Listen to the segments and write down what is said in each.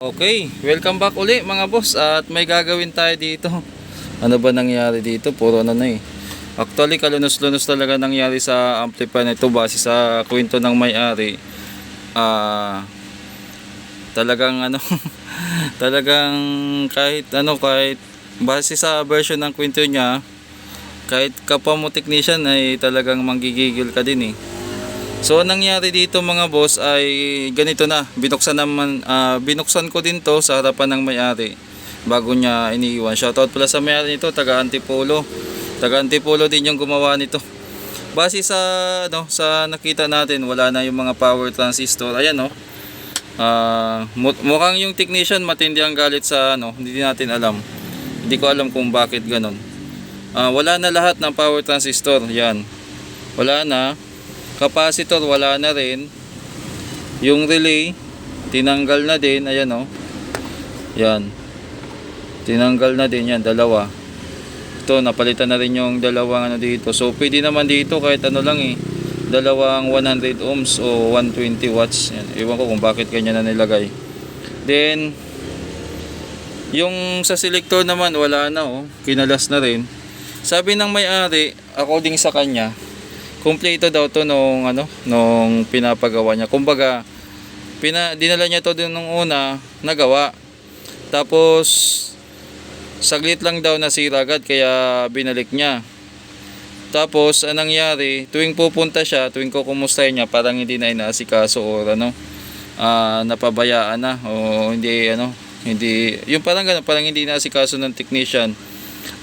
Okay, welcome back uli mga boss at may gagawin tayo dito. Ano ba nangyari dito? Puro ano na eh. Actually, kalunos-lunos talaga nangyari sa amplifier na ito base sa kwento ng may-ari. Ah, talagang ano, talagang kahit ano, kahit base sa version ng kwento niya, kahit kapwa mo technician ay talagang manggigigil ka din eh. So ang nangyari dito mga boss ay ganito na. Binuksan naman ah, binuksan ko din to sa harapan ng may-ari bago niya iniiwan. Shoutout pala sa may-ari nito, taga Antipolo. Taga Antipolo din yung gumawa nito. Base sa ano sa nakita natin, wala na yung mga power transistor. Ayan no. Mu- mukhang yung technician matindi ang galit sa ano, hindi natin alam. Hindi ko alam kung bakit ganun. Ah, wala na lahat ng power transistor. Yan. Wala na capacitor wala na rin. Yung relay tinanggal na din. Ayan oh. Yan. Tinanggal na din yan dalawa. Ito napalitan na rin yung dalawang ano dito. So pwede naman dito kahit ano lang eh. Dalawang 100 ohms o 120 watts. Yan. ewan ko kung bakit ganyan na nilagay. Then yung sa selector naman wala na oh. Kinalas na rin. Sabi ng may-ari according sa kanya kumpleto daw to nung ano nung pinapagawa niya. Kumbaga pina dinala niya to din nung una nagawa. Tapos saglit lang daw nasira agad kaya binalik niya. Tapos anong nangyari tuwing pupunta siya tuwing ko kumustahin niya parang hindi na inaasikaso or ano ah, napabayaan na o hindi ano hindi yung parang ganun parang hindi inaasikaso ng technician.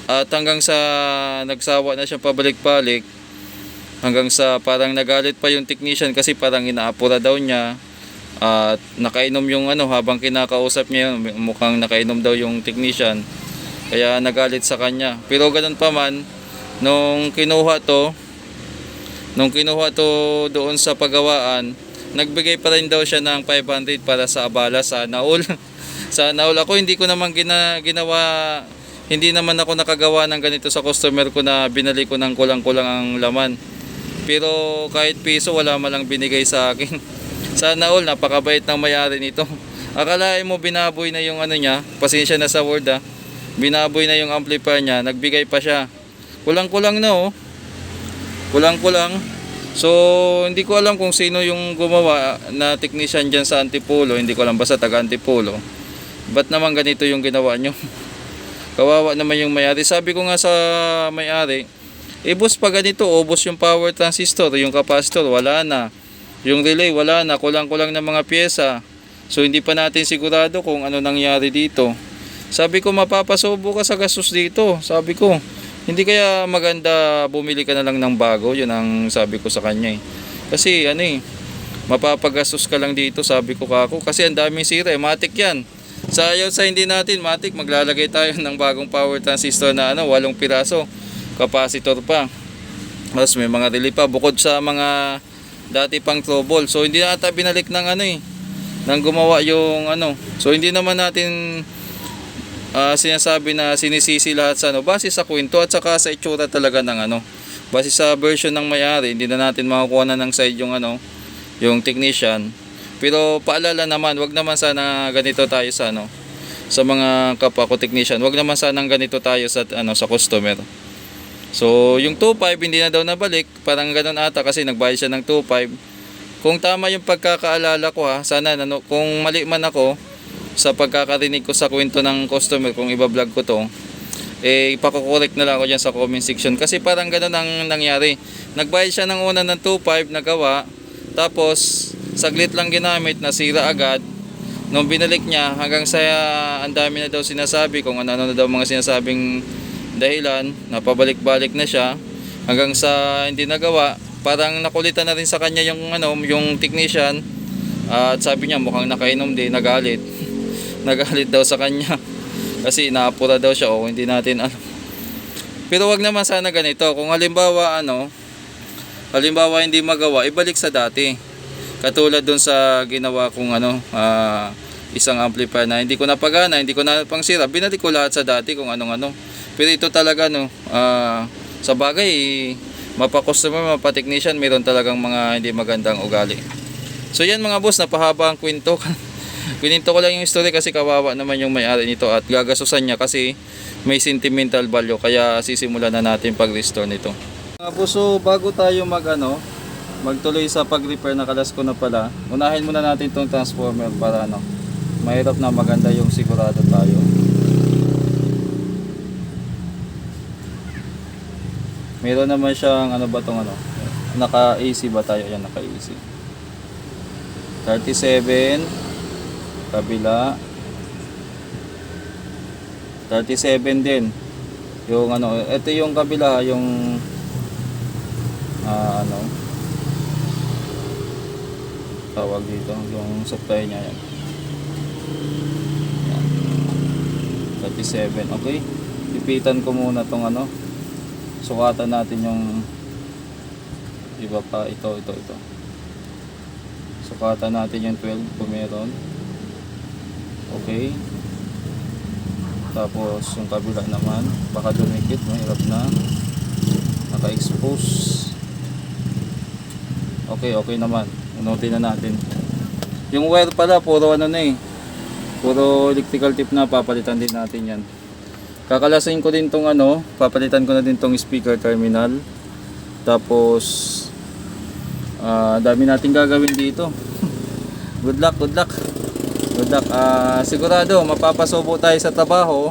At hanggang sa nagsawa na siya pabalik-balik hanggang sa parang nagalit pa yung technician kasi parang inaapura daw niya. At nakainom yung ano habang kinakausap niya yun, mukhang nakainom daw yung technician. Kaya nagalit sa kanya. Pero ganun pa man nung kinuha to nung kinuha to doon sa pagawaan nagbigay pa rin daw siya ng 500 para sa abala. Sa naul sa naul ako hindi ko naman gina, ginawa hindi naman ako nakagawa ng ganito sa customer ko na binalik ko ng kulang-kulang ang laman pero kahit piso wala man lang binigay sa akin. Sana all napakabait ng may-ari nito. Akalain mo binaboy na yung ano niya, pasensya na sa word ah. Binaboy na yung amplifier niya, nagbigay pa siya. Kulang-kulang na oh. Kulang-kulang. So, hindi ko alam kung sino yung gumawa na technician dyan sa Antipolo. Hindi ko alam basta taga Antipolo. Ba't naman ganito yung ginawa nyo? Kawawa naman yung may-ari. Sabi ko nga sa may-ari, eh boss, pag ganito, ubos yung power transistor, yung capacitor, wala na. Yung relay, wala na. Kulang-kulang ng mga pyesa. So, hindi pa natin sigurado kung ano nangyari dito. Sabi ko, mapapasobo ka sa gastos dito. Sabi ko, hindi kaya maganda bumili ka na lang ng bago. Yun ang sabi ko sa kanya eh. Kasi, ano eh, mapapagastos ka lang dito, sabi ko kako. Kasi ang daming sira eh. Matik yan. Sa ayaw sa hindi natin, matik, maglalagay tayo ng bagong power transistor na ano, walong piraso capacitor pa. Tapos may mga relay pa bukod sa mga dati pang trouble. So hindi na ata binalik ng ano eh nang gumawa yung ano. So hindi naman natin ah, sinasabi na sinisisi lahat sa ano base sa kwento at saka sa itsura talaga ng ano. Base sa version ng may-ari, hindi na natin makukuha na ng side yung ano, yung technician. Pero paalala naman, wag naman sana ganito tayo sa ano sa mga kapwa ko technician. Wag naman sana ganito tayo sa ano sa customer. So, yung 2.5 hindi na daw nabalik, parang ganun ata kasi nagbayad siya ng 2.5. Kung tama yung pagkakaalala ko ha, sana ano, kung mali man ako sa pagkakarinig ko sa kwento ng customer kung iba-vlog ko to, eh ipakokorek na lang ako dyan sa comment section kasi parang ganun ang nangyari. Nagbayad siya ng una ng 2.5 nagawa, tapos saglit lang ginamit, nasira agad. Nung binalik niya, hanggang sa ang dami na daw sinasabi kung ano-ano na daw mga sinasabing dahilan, napabalik-balik na siya hanggang sa hindi nagawa. Parang nakulitan na rin sa kanya yung ano, yung technician at sabi niya mukhang nakainom din, nagalit. nagalit daw sa kanya kasi naapura daw siya o hindi natin alam. Pero wag naman sana ganito. Kung halimbawa ano, halimbawa hindi magawa, ibalik sa dati. Katulad dun sa ginawa kong ano, ah, isang amplifier na hindi ko napagana, hindi ko na pangsira. Binalik ko lahat sa dati kung anong ano. Pero ito talaga no, ah, sa bagay mapa-customer, mapa-technician, meron talagang mga hindi magandang ugali. So yan mga boss, napahaba ang kwento. Pininto ko lang yung story kasi kawawa naman yung may-ari nito at gagasusan niya kasi may sentimental value kaya sisimulan na natin pag-restore nito. Mga puso, bago tayo mag ano, magtuloy sa pag-repair na kalas ko na pala, unahin muna natin tong transformer para ano, mahirap na maganda yung sigurado tayo. Meron naman siyang ano ba tong ano, naka AC ba tayo? Ayan, naka AC. 37 kabila. 37 din. Yung ano ito yung kabila yung ah, ano? Tawag dito yung supply niya Yan. 37 okay. Ipitan ko muna tong ano sukatan natin yung iba pa. Ito ito ito. Sukatan natin yung 12 kung meron. Okay. Tapos yung kabila naman. Baka dumikit mahirap na. Naka-expose. Okay okay naman. Unutin na natin. Yung wire pala puro ano na eh. Puro electrical tip na papalitan din natin yan kakalasin ko din tong ano papalitan ko na din tong speaker terminal. Tapos ah dami nating gagawin dito. Good luck good luck. Good luck. Ah, sigurado mapapasobo tayo sa trabaho.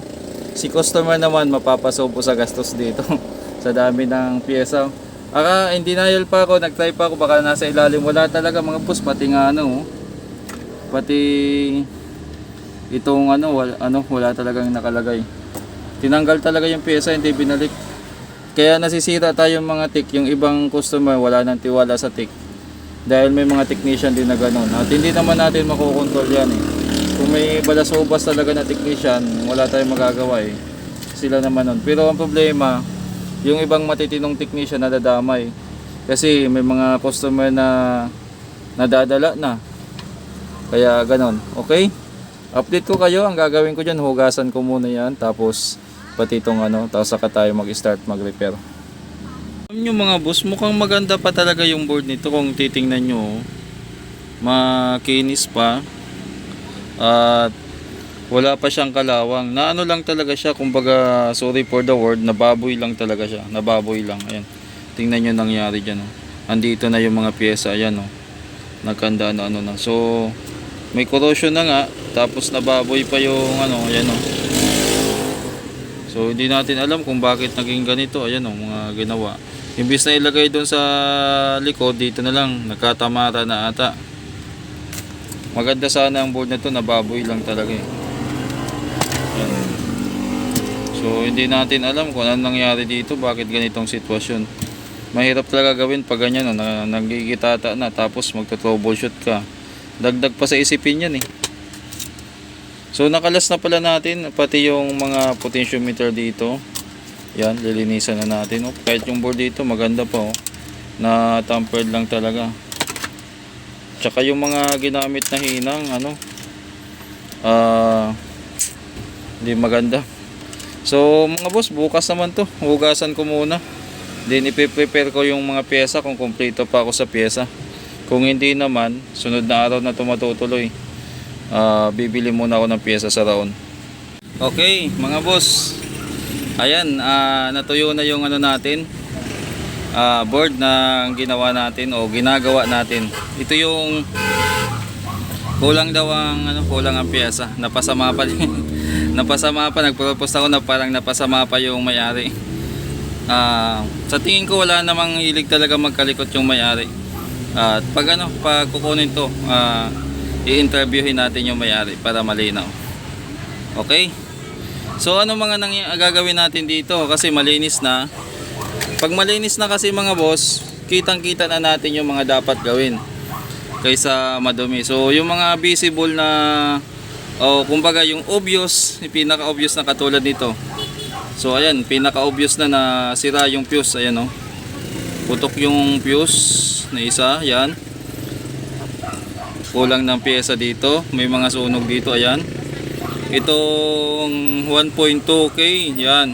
Si customer naman mapapasobo sa gastos dito. Sa dami ng pyesa. Aka, in denial pa ako, nag-try pa ako, baka nasa ilalim. Wala talaga mga boss, pati nga ano, oh. pati itong ano, wala, ano, wala talagang nakalagay. Tinanggal talaga yung pyesa, hindi binalik. Kaya nasisira tayo mga tik, yung ibang customer wala nang tiwala sa tik. Dahil may mga technician din na ganun. At hindi naman natin makokontrol yan eh. Kung may balasubas talaga na technician, wala tayong magagawa eh. Sila naman nun. Pero ang problema, yung ibang matitinong technician nadadamay. Kasi may mga customer na nadadala na. Kaya ganon. Okay? Update ko kayo. Ang gagawin ko dyan, hugasan ko muna yan. Tapos pati itong ano, tapos saka tayo mag-start mag-repair. Nyo mga boss, mukhang maganda pa talaga yung board nito kung titingnan nyo. oh. Makinis pa. At wala pa siyang kalawang. Na ano lang talaga siya, kumbaga, sorry for the word, nababoy lang talaga siya. Nababoy lang. Ayan. Tingnan nyo nangyari dyan. Oh. Andito na yung mga pyesa. Ayan oh. Nagkanda na ano na. So, may corrosion na nga. Tapos nababoy pa yung ano. Ayan oh. So, hindi natin alam kung bakit naging ganito. Ayan oh, mga ginawa. Imbis na ilagay doon sa likod, dito na lang. Nagkatamara na ata. Maganda sana ang board na to, nababoy lang talaga eh. So, hindi natin alam kung ano nangyari dito, bakit ganitong sitwasyon. Mahirap talaga gawin pag ganyan, no, na, nagigitata na, tapos magto-troubleshoot ka. Dagdag pa sa isipin yan eh. So, nakalas na pala natin, pati yung mga potentiometer dito. Yan, lilinisan na natin. Oh, kahit yung board dito, maganda pa oh. Na tampered lang talaga. Tsaka yung mga ginamit na hinang, ano, ah, hindi maganda. So, mga boss, bukas naman to. Hugasan ko muna. Then, ipiprepare ko yung mga pyesa kung kompleto pa ako sa pyesa. Kung hindi naman, sunod na araw na ito matutuloy. Ah, bibili muna ako ng pyesa sa raon. Okay, mga boss. Ayan, ah, natuyo na yung ano natin. ah, board na ginawa natin o ginagawa natin. Ito yung kulang daw ang ano, kulang ang pyesa. Napasama pa napasama pa nagpropose ako na parang napasama pa yung may-ari. Ah, sa tingin ko wala namang hilig talaga magkalikot yung may-ari. At pag ano, pag kukunin to, ah, i-interviewin natin yung may-ari para malinaw. Okay? So ano mga nang gagawin natin dito kasi malinis na. Pag malinis na kasi mga boss, kitang-kita na natin yung mga dapat gawin kaysa madumi. So yung mga visible na o kumbaga yung obvious, pinaka-obvious na katulad nito. So ayan, pinaka-obvious na na sira yung fuse, ayan oh. Putok yung fuse na isa, ayan. Kulang ng pyesa dito, may mga sunog dito, ayan. Itong 1.2K, yan.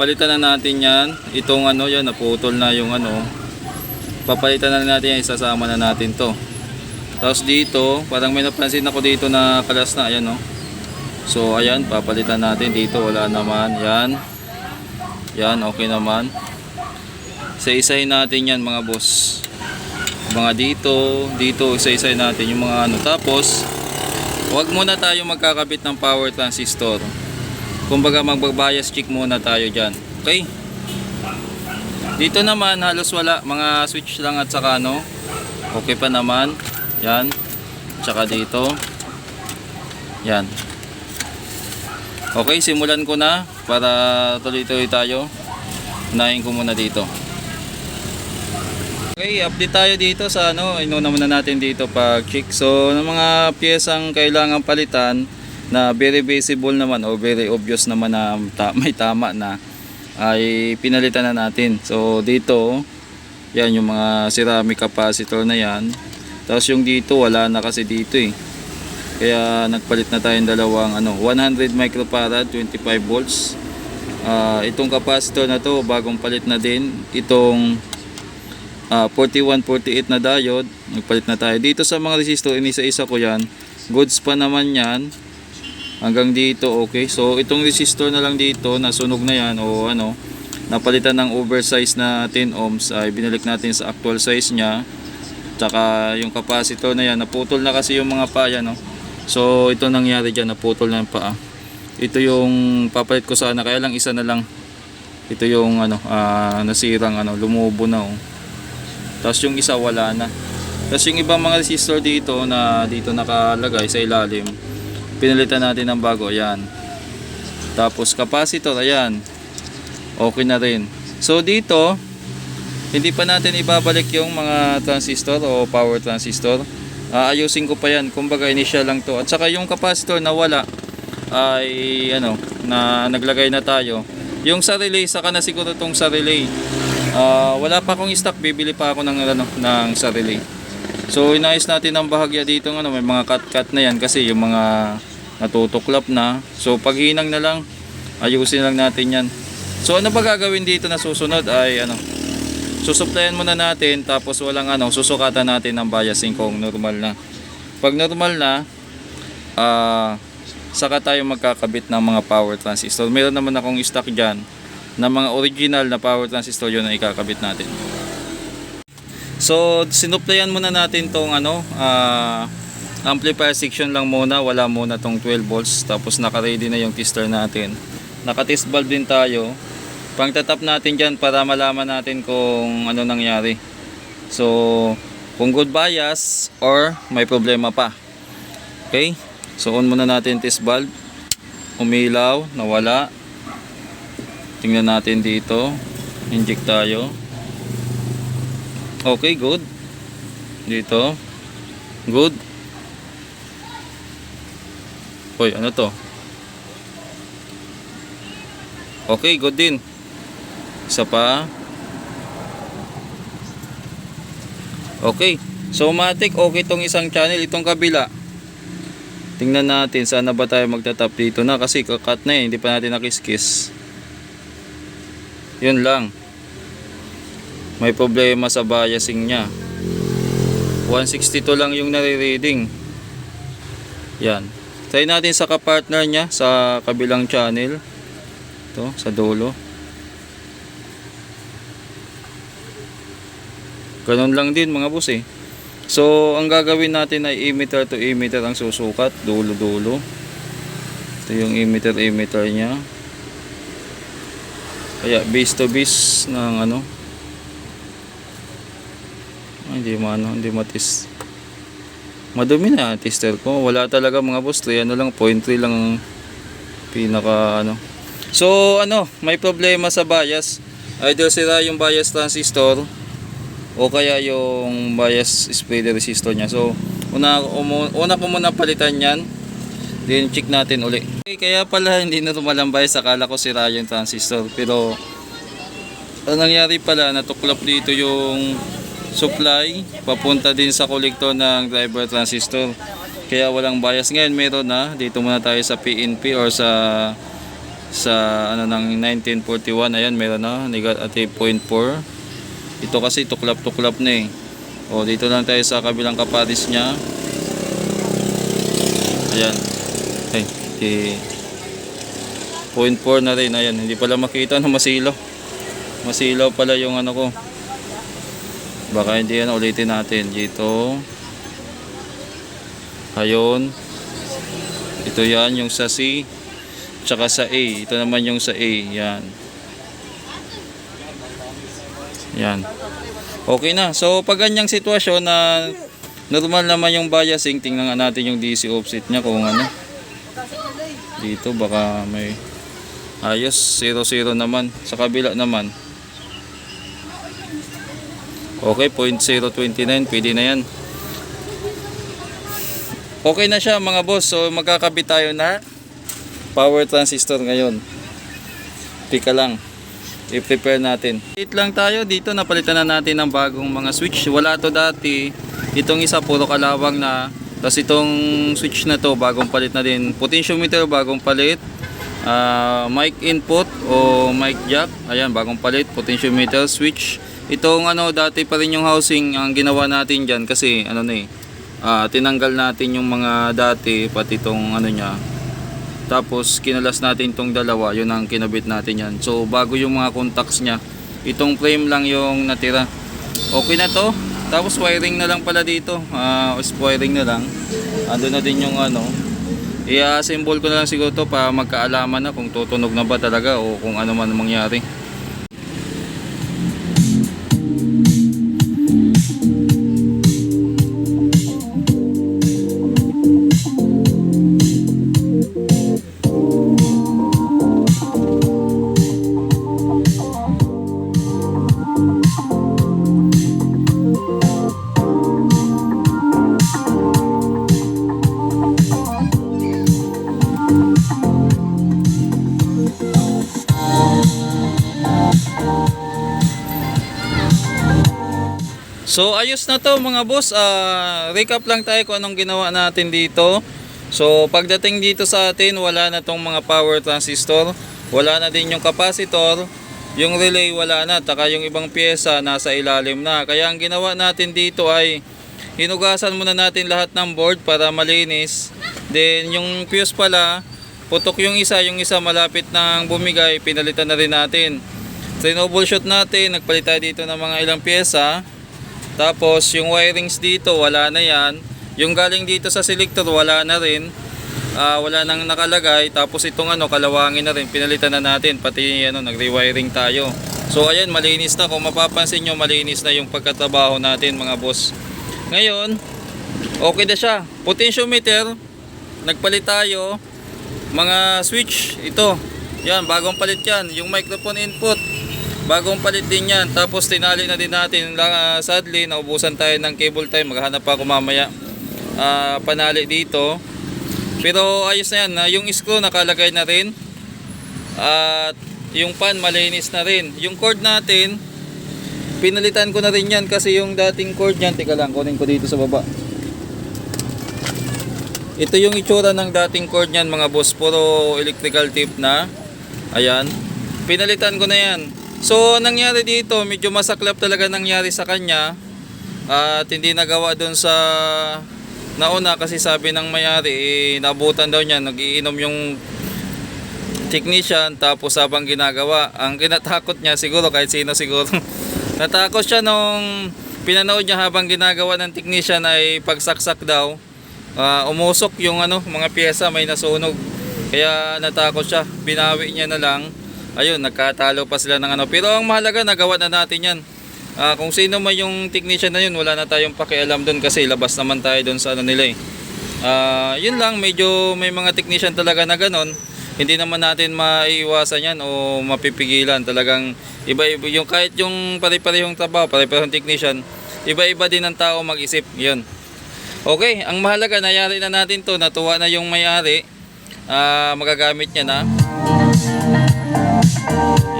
Palitan na natin yan. Itong ano yan, naputol na yung ano. Papalitan na natin yan, isasama na natin to. Tapos dito, parang may napansin ako dito na kalas na, ayan no. So ayan, papalitan natin dito, wala naman, yan. Yan, okay naman. Isa-isahin natin yan mga boss. Mga dito, dito, isa-isahin natin yung mga ano. Tapos, Huwag muna tayo magkakabit ng power transistor. Kumbaga magbabias check muna tayo dyan. Okay? Dito naman halos wala. Mga switch lang at saka ano. Okay pa naman. Yan. Tsaka dito. Yan. Okay, simulan ko na para tuloy-tuloy tayo. Unahin ko muna dito. Okay, update tayo dito sa ano, inuna muna natin dito pag check. So, ng mga piyesang kailangan palitan na very visible naman o very obvious naman na ta- may tama na ay pinalitan na natin. So, dito, yan yung mga ceramic capacitor na yan. Tapos yung dito, wala na kasi dito eh. Kaya nagpalit na tayong dalawang ano, 100 microfarad, 25 volts. Ah, itong capacitor na to, bagong palit na din. Itong ah 4148 na diode nagpalit na tayo. Dito sa mga resistor inisa-isa ko yan. Goods pa naman yan. Hanggang dito okay. So itong resistor na lang dito nasunog na yan. O ano napalitan ng oversize na 10 ohms. Ay binalik natin sa actual size nya tsaka yung capacitor na yan naputol na kasi yung mga paa yan no? so ito nangyari dyan naputol na yung paa. Ito yung papalit ko sana kaya lang isa na lang. Ito yung ano ah, nasirang ano lumubo na oh. Tapos yung isa wala na. Tapos yung ibang mga resistor dito na dito nakalagay sa ilalim, pinalitan natin ng bago. Ayan. Tapos capacitor, ayan. Okay na rin. So dito, hindi pa natin ibabalik yung mga transistor o power transistor. Aayusin ko pa yan. Kumbaga initial lang to. At saka yung capacitor na wala ay ano, na naglagay na tayo. Yung sa relay, saka na siguro tong sa relay. Ah, wala pa akong stock, bibili pa ako ng ano ng sarili. So inayos natin ang bahagya dito ng ano, may mga cut-cut na yan kasi yung mga natutuklap na. So pag hinang na lang, ayusin lang natin yan. So ano ba gagawin dito na susunod ay ano, susuplayan muna natin tapos walang ano, susukatan natin ng biasing kung normal na. Pag normal na, ah saka tayo magkakabit ng mga power transistor. Meron naman akong stock dyan na mga original na power transistor yun na ikakabit natin. So, sinuplayan muna natin tong ano, ah, amplifier section lang muna, wala muna tong 12 volts, tapos naka-ready na yung tester natin. Naka-test valve din tayo. Pang tatap natin dyan para malaman natin kung ano nangyari. So, kung good bias or may problema pa. Okay? So, on muna natin test valve. Umilaw, nawala. Tingnan natin dito. Inject tayo. Okay, good. Dito. Good. Hoy, ano to? Okay, good din. Isa pa. Okay. So, matik, okay tong isang channel. Itong kabila. Tingnan natin, sana ba tayo magtatap dito na kasi kakat na eh. Hindi pa natin nakiskis. Yun lang. May problema sa biasing niya. 162 lang yung nare-reading. Yan. Try natin sa kapartner niya sa kabilang channel. Ito, sa dulo. Ganun lang din mga boss eh. So, ang gagawin natin ay emitter to emitter ang susukat. Dulo-dulo. Ito yung emitter-emitter niya. Kaya base to base ng ano. Ay, hindi maano, hindi matis. Madumi na tester ko. Wala talaga mga boss. 3 ano lang, 0.3 lang ang pinaka ano. So ano, may problema sa bias. Either sira yung bias transistor o kaya yung bias spreader resistor niya. So una, umu, una ko muna palitan yan. Then check natin uli. Okay, kaya pala hindi na tumalang bias. Akala ko sira yung transistor. Pero ang nangyari pala, natuklap dito yung supply papunta din sa kolektor ng driver transistor. Kaya walang bias ngayon meron na. Dito muna tayo sa PNP or sa sa ano ng 1941 ayan meron na negative 0.4 ito kasi tuklap tuklap na eh O, dito lang tayo sa kabilang kapatis niya. Ayan. Ay, di... 0.4 na rin. Ayan, hindi pala makita na masilaw. Masilaw pala yung ano ko. Baka hindi yan ulitin natin. Dito. Ayun. Ito yan, yung sa C. Tsaka sa A. Ito naman yung sa A. Yan. Yan. Okay na. So, pag ganyang sitwasyon na normal naman yung biasing, tingnan natin yung DC offset niya kung ano. Dito baka may ayos. 0-0 naman. Sa kabila naman. Okay, 0.029. Pwede na yan. Okay na siya mga boss. So magkakabit tayo na power transistor ngayon. Tika lang. I-prepare natin. Wait lang tayo dito. Napalitan na natin ng bagong mga switch. Wala to dati. Itong isa puro kalawang na. Tapos itong switch na to bagong palit na din. Potentiometer bagong palit. Ah, mic input o mic jack. Ayan bagong palit. Potentiometer switch. Itong ano dati pa rin yung housing ang ginawa natin diyan kasi ano na eh ah, tinanggal natin yung mga dati pati itong ano niya tapos kinalas natin itong dalawa yun ang kinabit natin yan so bago yung mga contacts niya itong frame lang yung natira okay na to tapos wiring na lang pala dito. Ah wiring na lang. Ando na din yung ano. I-assemble ko na lang siguro to para magkaalaman na kung tutunog na ba talaga o kung ano man mangyari ayos na to mga boss. Ah, recap lang tayo kung anong ginawa natin dito. So pagdating dito sa atin, wala na tong mga power transistor. Wala na din yung capacitor. Yung relay wala na. Taka yung ibang pyesa nasa ilalim na. Kaya ang ginawa natin dito ay hinugasan muna natin lahat ng board para malinis. Then yung fuse pala, putok yung isa, yung isa malapit ng bumigay, pinalitan na rin natin. Troubleshoot natin, nagpalit tayo dito ng mga ilang pyesa. Tapos yung wirings dito wala na yan. Yung galing dito sa selector wala na rin. Ah, wala nang nakalagay. Tapos itong ano kalawangin na rin pinalitan na natin pati ano nagre-wiring tayo. So ayan malinis na kung mapapansin nyo malinis na yung pagkatrabaho natin mga boss. Ngayon okay na siya. Potentiometer nagpalit tayo. Mga switch ito. Yan bagong palit yan. Yung microphone input Bagong palit din yan. Tapos tinali na din natin. La- sadly, naubusan tayo ng cable tie. Maghanap pa ako mamaya. Ah, panali dito. Pero ayos na yan. Ah, Yung screw nakalagay na rin. At yung pan malinis na rin. Yung cord natin, pinalitan ko na rin yan kasi yung dating cord niyan, tika lang, kunin ko dito sa baba. Ito yung itsura ng dating cord niyan mga boss, puro electrical tip na. Ayan. Pinalitan ko na yan. So, nangyari dito, medyo masaklap talaga nangyari sa kanya. At hindi nagawa doon sa nauna kasi sabi ng mayari, eh, nabutan daw niya, nagiinom yung technician tapos habang ginagawa. Ang kinatakot niya siguro kahit sino siguro. Natakot siya nung pinanood niya habang ginagawa ng technician ay pagsaksak daw. Ah, umusok yung ano, mga pyesa may nasunog. Kaya natakot siya. Binawi niya na lang. Ayun, nagkatalo pa sila ng ano. Pero ang mahalaga, nagawa na natin yan. Ah, kung sino man yung technician na yun, wala na tayong pakialam doon kasi labas naman tayo doon sa ano nila eh. Ah, yun lang, medyo may mga technician talaga na ganon. Hindi naman natin maiiwasan yan o mapipigilan. Talagang iba-iba yung kahit yung pare-parehong trabaho, pare-parehong technician, iba-iba din ang tao mag-isip. Yun. Okay, ang mahalaga, nayari na natin to, natuwa na yung may-ari. Ah, magagamit niya na.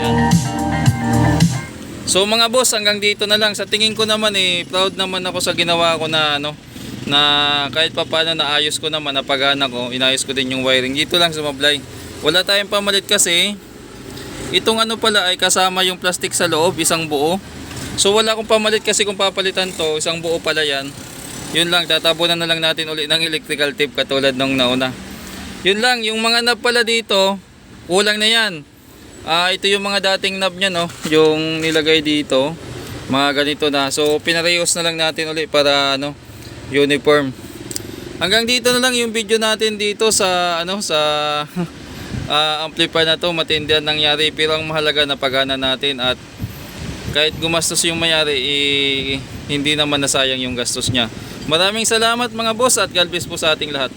Yan. So mga boss, hanggang dito na lang. Sa tingin ko naman eh, proud naman ako sa ginawa ko na ano, na kahit pa paano naayos ko naman, napagana ko, inayos ko din yung wiring. Dito lang sa Mablay. Wala tayong pamalit kasi, itong ano pala ay kasama yung plastic sa loob, isang buo. So wala akong pamalit kasi kung papalitan to, isang buo pala yan. Yun lang, tatabunan na lang natin ulit ng electrical tape katulad nung nauna. Yun lang, yung mga knob pala dito, kulang na yan. Ah, ito yung mga dating knob niya, no? Yung nilagay dito, mga ganito na. So, pinarehos na lang natin ulit para, ano, uniform. Hanggang dito na lang yung video natin dito sa, ano, sa ah, amplifier na to. Matindi ang nangyari, pero ang mahalaga na pagana natin at kahit gumastos yung mayari, eh, hindi naman nasayang yung gastos niya. Maraming salamat mga boss at God bless po sa ating lahat.